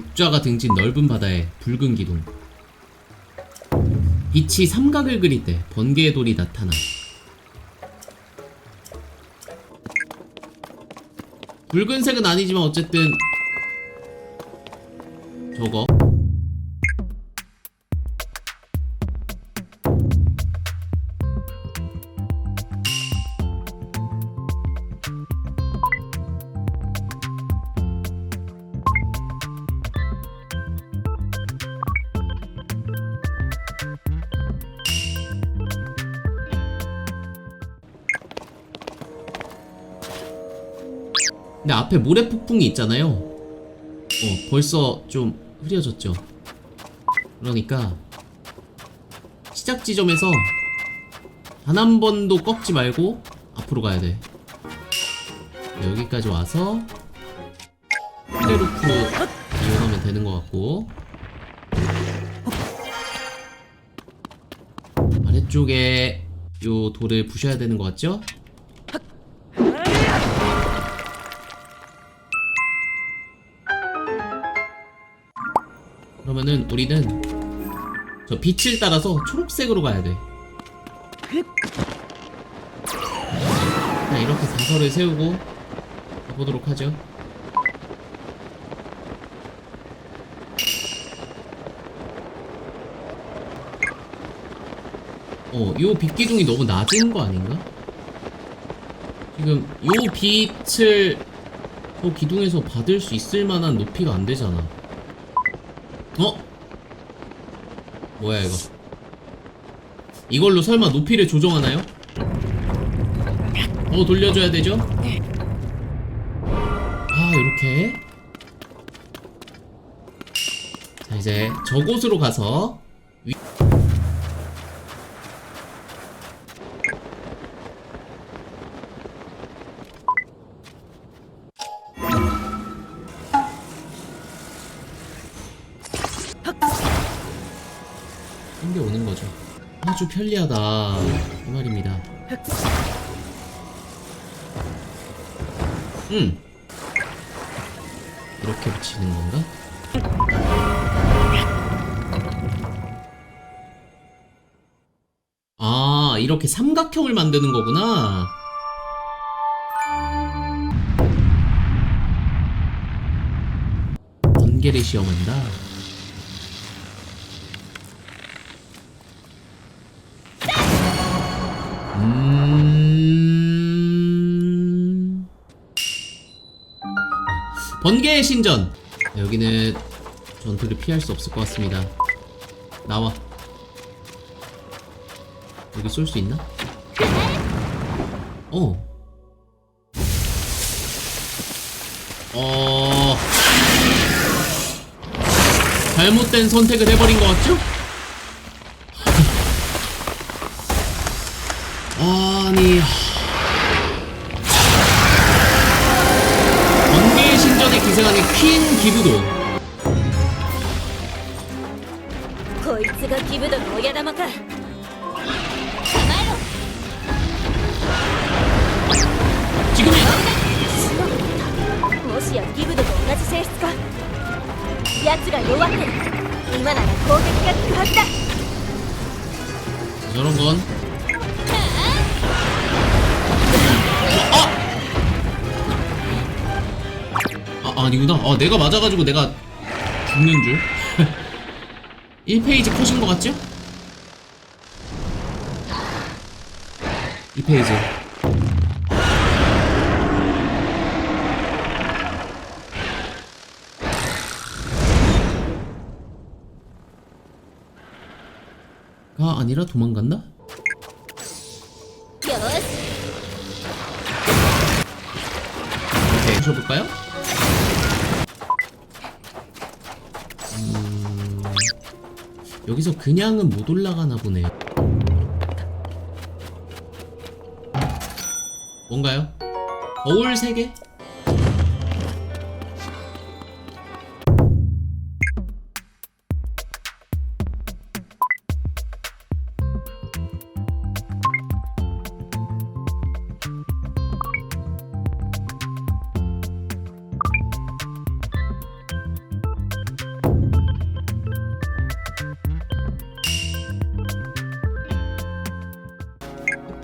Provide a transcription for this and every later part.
옥좌가 등진 넓은 바다에 붉은 기둥. 빛이 삼각을 그릴 때 번개의 돌이 나타나 붉은색은 아니지만 어쨌든 저거 근데 앞에 모래 폭풍이 있잖아요. 어, 벌써 좀 흐려졌죠. 그러니까 시작 지점에서 단 한 번도 꺾지 말고 앞으로 가야 돼. 여기까지 와서 플레루프 이용하면 되는 것 같고 아래쪽에 요 돌을 부셔야 되는 것 같죠? 그러면은 우리는 저 빛을 따라서 초록색으로 가야 돼. 그냥 이렇게 사설을 세우고 가보도록 하죠. 어, 요 빛기둥이 너무 낮은 거 아닌가? 지금 요 빛을 저 기둥에서 받을 수 있을 만한 높이가 안 되잖아. 어? 뭐야 이거 이걸로 설마 높이를 조정하나요? 어 돌려줘야 되죠? 아 이렇게 자 이제 저곳으로 가서 아주 편리하다. 이 말입니다. 음. 이렇게 붙이는 건가? 아, 이렇게 삼각형을 만드는 거구나. 번개를 시험한다. 신전 여기는 전투를 피할 수 없을 것 같습니다 나와 여기 쏠 수 있나? 어. 어... 잘못된 선택을 해버린 것 같죠? 아니 신전에 기생하는 퀸 기브도 こいつがギブドの親玉か捕まえ 지금이야 ろもしやギブドと同じ性質か奴が弱ってる今なら攻撃が来るはずだ 저런 건 아! 아 아니구나 아 내가 맞아가지고 내가 죽는 줄 1페이지 컷인 것 같죠? 2페이지 가 아니라 도망갔나? よし 이렇게 해줘볼까요? 여기서 그냥은 못 올라가나 보네. 뭔가요? 거울 3개?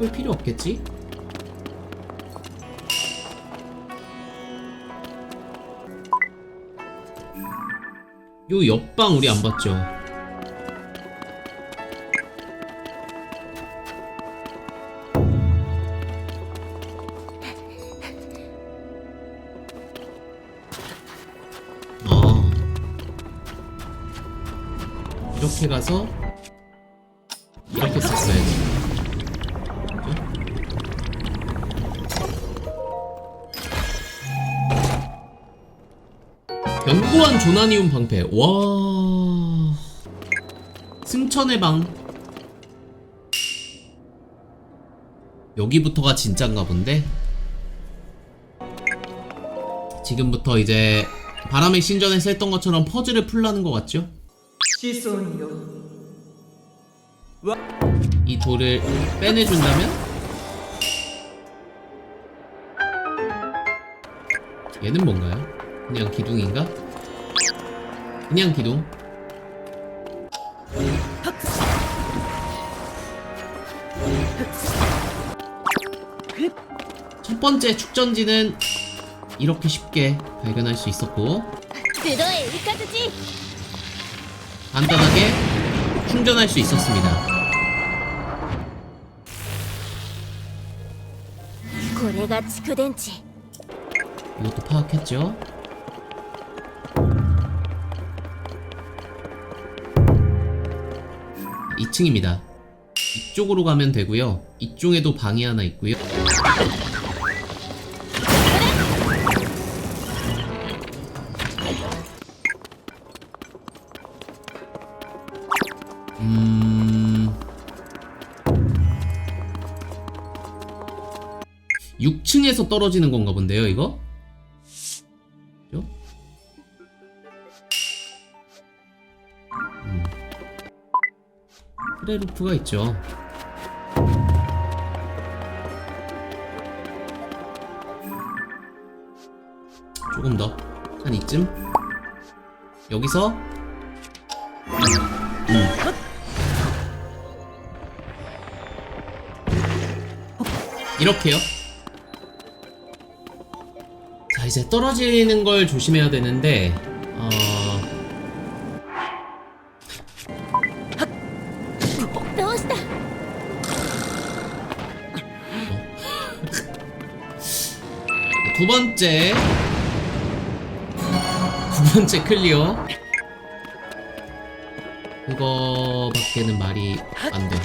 해볼 필요 없겠지? 요 옆방 우리 안 봤죠? 아 이렇게 가서 승천 조나니움 방패 와 승천의 방 여기부터가 진짠가 본데 지금부터 이제 바람의 신전에서 했던 것처럼 퍼즐을 풀라는 것 같죠? 시선이요. 이 돌을 빼내준다면? 얘는 뭔가요? 그냥 기둥인가? 그냥 기둥 첫 번째 축전지는 이렇게 쉽게 발견할 수 있었고 クドエイカズチ 간단하게 충전할 수 있었습니다 これが蓄電池 이것도 파악했죠? 이층입니다 이쪽으로 가면 되고요. 이쪽에도 방이 하나 있고요. 음... 6층에서 떨어지는 건가 본데요, 이거? 프레루프가 있죠. 조금 더. 한 이쯤? 여기서 음. 이렇게요. 자 이제 떨어지는 걸 조심해야 되는데 어... 9번째. 두 번째 클리어. 그거밖에는 말이 안돼.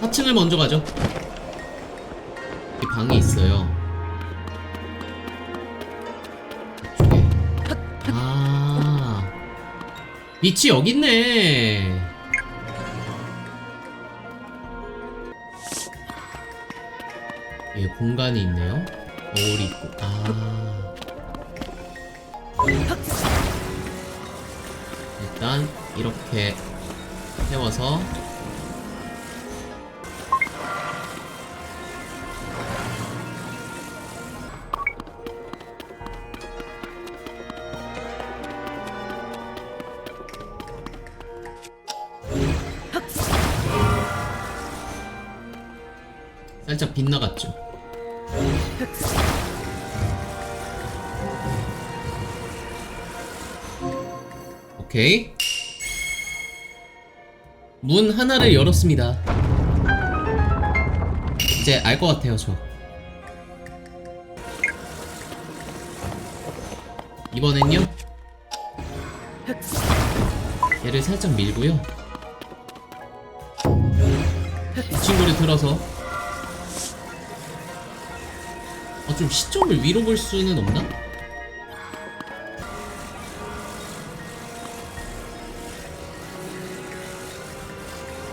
4층을 먼저 가죠. 이 방이 있어요. 이쪽에. 아. 위치 여기 있네. 예 공간이 있네요. 거울이 있고. 아. 일단 이렇게 세워서 오케이. 문 하나를 열었습니다. 이제 알 것 같아요, 저. 이번엔요. 얘를 살짝 밀고요. 이 친구를 들어서. 아, 좀 시점을 위로 볼 수는 없나?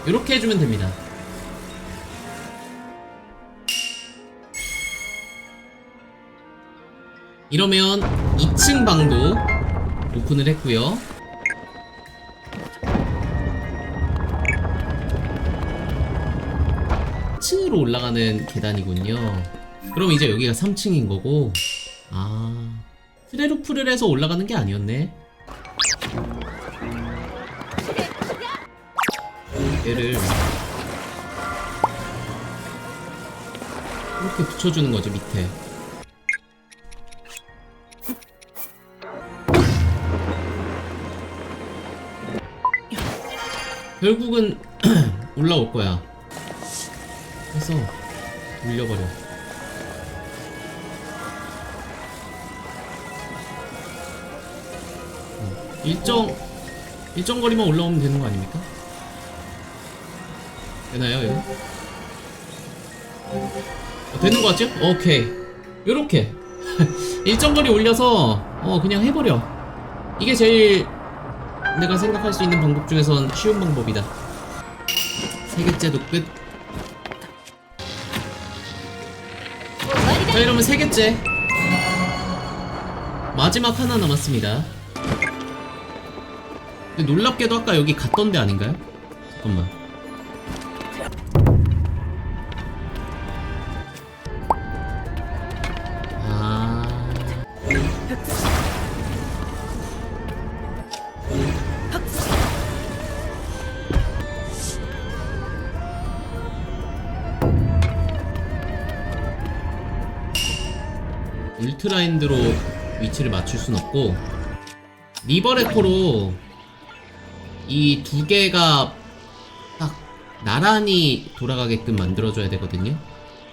이렇게 해주면 됩니다. 이러면 2층 방도 오픈을 했고요. 층으로 올라가는 계단이군요. 그럼 이제 여기가 3층인 거고, 아, 트레루프를 해서 올라가는 게 아니었네. 얘를 이렇게 붙여주는 거죠 밑에. 결국은 올라올 거야. 해서 돌려버려. 음, 일정 일정 거리만 올라오면 되는 거 아닙니까? 되나요 이거? 어, 되는 거 같죠? 오케이. 요렇게. 일정 거리 올려서 어 그냥 해버려. 이게 제일 내가 생각할 수 있는 방법 중에선 쉬운 방법이다. 세 개째도 끝. 자, 이러면 세 개째. 마지막 하나 남았습니다. 근데 놀랍게도 아까 여기 갔던 데 아닌가요? 잠깐만. 울트라인드로 위치를 맞출 순 없고 리버레코로 이 두 개가 딱 나란히 돌아가게끔 만들어줘야 되거든요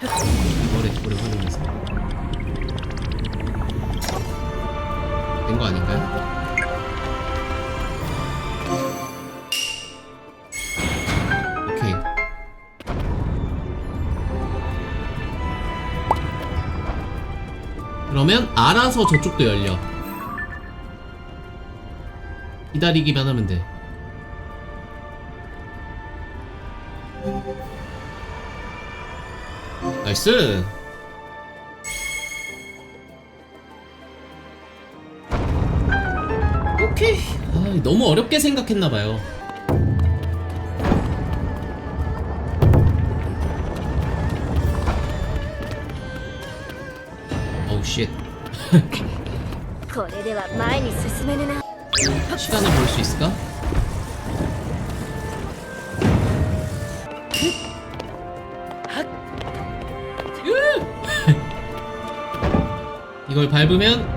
리버레코를 활용해서 된 거 아닌가요? 그러면 알아서 저쪽도 열려. 기다리기만 하면 돼. 나이스. 오케이. 아, 너무 어렵게 생각했나봐요 어우 쉣 これでは前に進めぬな 시간을 볼 수 있을까? 이걸 밟으면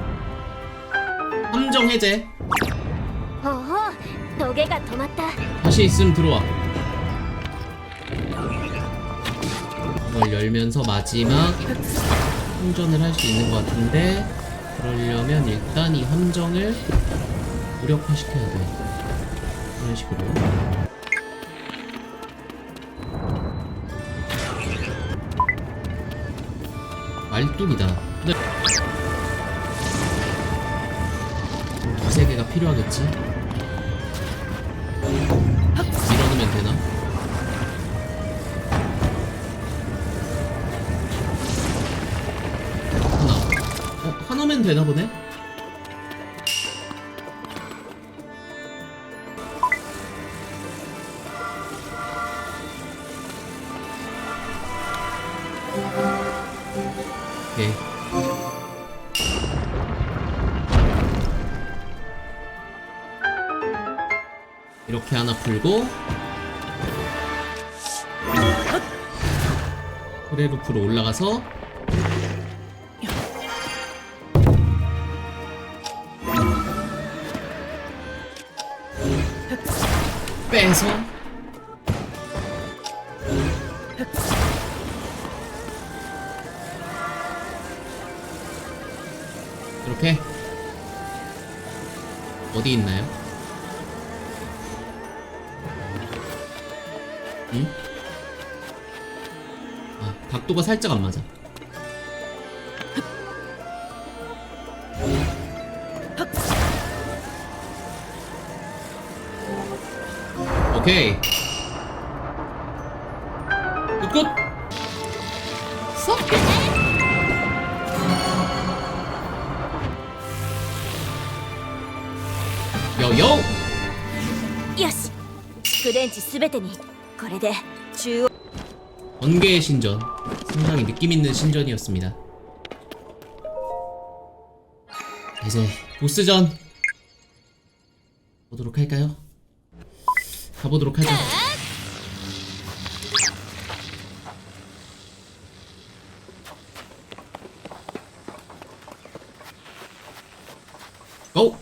함정 해제 ほうほうトゲが止まった 다시 있으면 들어와 이걸 열면서 마지막 충전을 할 수 있는 것 같은데 그러려면 일단 이 함정을 무력화 시켜야 돼. 이런 식으로. 말뚝이다. 근데 좀 두세 개가 필요하겠지? 밀어넣으면 되나? 어, 하나면 되나 보네? 오케이. 이렇게 하나 풀고 프레루프로 올라가서 빼서 이렇게 어디 있나요? 응? 아, 각도가 살짝 안 맞아. 오케이. 굿굿. 쏙. 요요. よし蓄電池すべてにこれで中央 번개의 신전. 상당히 느낌 있는 신전이었습니다. 이제 보스전 가보도록 하죠. 어?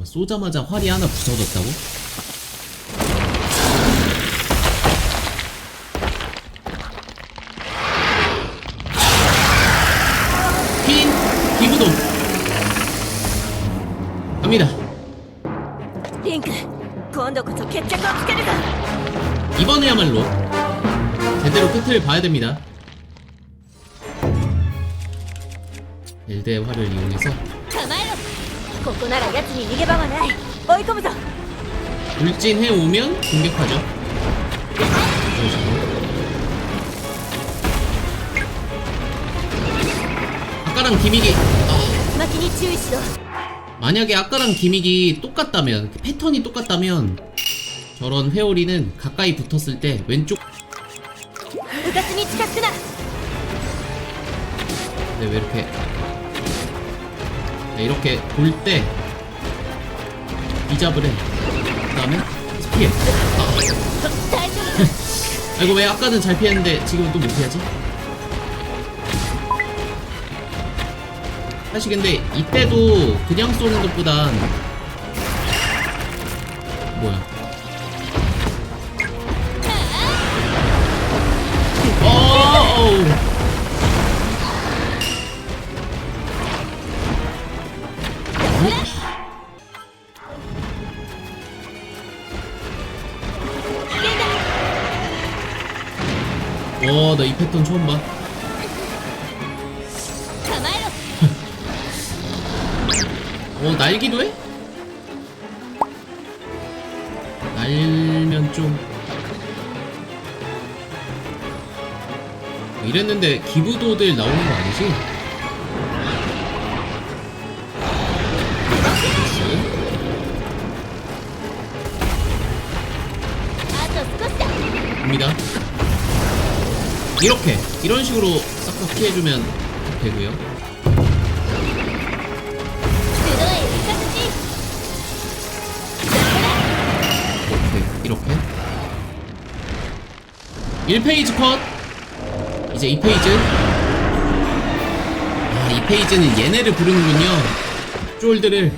아, 쏘자마자 활이 하나 부서졌다고? 제대로 끝을 봐야 됩니다 엘드의 활을 이용해서 構えろここなら奴に逃げ場はない追い込むぞ 돌진해 오면 공격하죠 이런 식으로 아까랑 기믹이 아, 巻きに注意しろ 만약에 아까랑 기믹이 똑같다면 그 패턴이 똑같다면 저런 회오리는 가까이 붙었을 때 왼쪽 うかつに近づくな 근데 왜 이렇게 네, 이렇게 돌 때 이잡을 해. 그 다음에 피해. 아, 大丈夫だ 아이고 왜 아까는 잘 피했는데 지금은 또 못 피하지? 사실 근데 이때도 그냥 쏘는 것보단 뭐야? 어, 나 이 패턴 처음 봐. 어, 날기도 해? 날면 좀. 이랬는데 기부도들 나오는 거 아니지? 이렇게. 이런 식으로 싹싹 피해주면 되고요. 이렇게 이렇게. 1페이지 컷. 이제 2페이지. 아 2페이지는 얘네를 부르는군요. 쫄들을.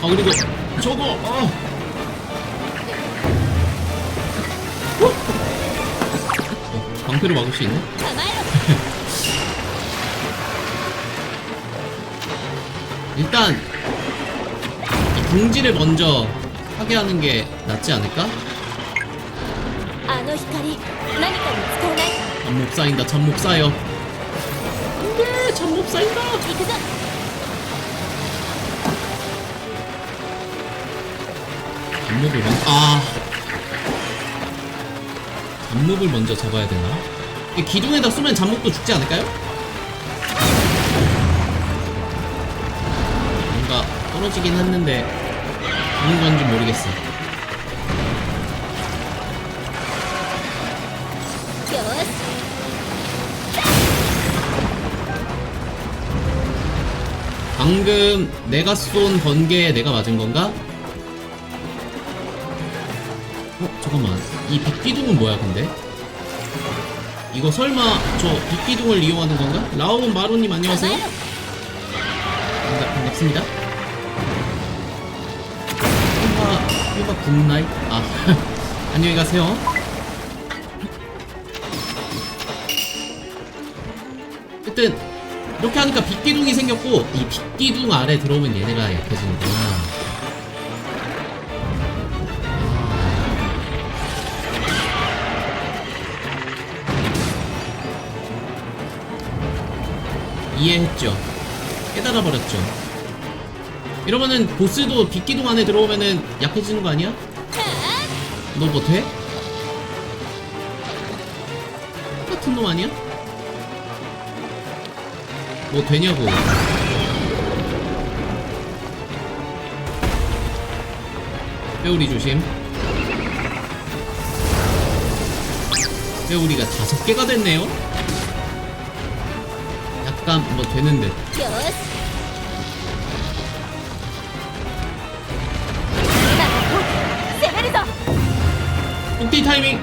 어, 아 그리고 저거 어. 방패로 막을 수 있나? 일단 이 둥지를 먼저 하게 하는 게 낫지 않을까? 전목사인다 전목사여 안돼 예, 전목사인다 전목을 막.. 아 잡목을 먼저 잡아야 되나? 이 기둥에다 쏘면 잡목도 죽지 않을까요? 뭔가 떨어지긴 했는데 죽은 건지 모르겠어 방금 내가 쏜 번개에 내가 맞은 건가? 어 잠깐만 이 빛기둥은 뭐야 근데? 이거 설마 저 빛기둥을 이용하는 건가? 라오몬 마루님 안녕하세요? 반갑, 반갑습니다 휴가, 휴가 굿나잇? 아 안녕히 가세요 어쨌든 이렇게 하니까 빛기둥이 생겼고 이 빛기둥 아래 들어오면 얘네가 약해지는구나 이해했죠? 깨달아 버렸죠. 이러면은 보스도 빗기둥 안에 들어오면은 약해지는 거 아니야? 너 뭐 돼? 똑같은 놈 아니야? 뭐 되냐고. 회오리 조심. 회오리가 다섯 개가 됐네요. 약간 뭐 되는데. 띠 타이밍.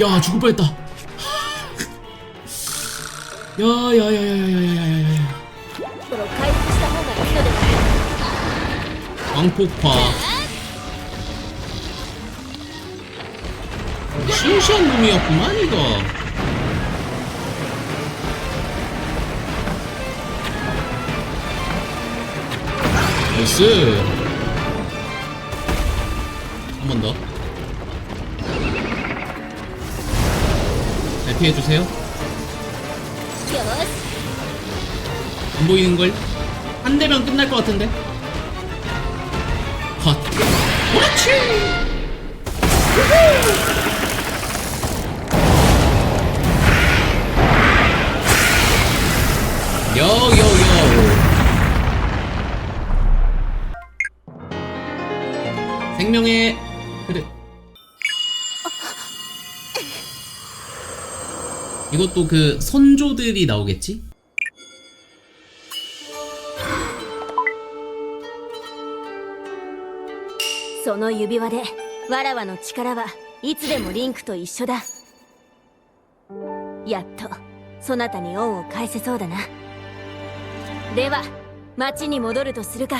야 죽을 뻔했다. 야야야야야야 광폭파 시시한 놈이었구만 이거 나이스 한 번 더. 잘 피해주세요. 안 보이는 걸. 한 대면 끝날 것 같은데. 컷. 그렇지. 요요요. 생명의 그래. 이것도 그 선조들이 나오겠지? その指輪でわらわの力はいつでもリンクと一緒だ。やっとそなたに恩を返せそうだな。では町に戻るとするか。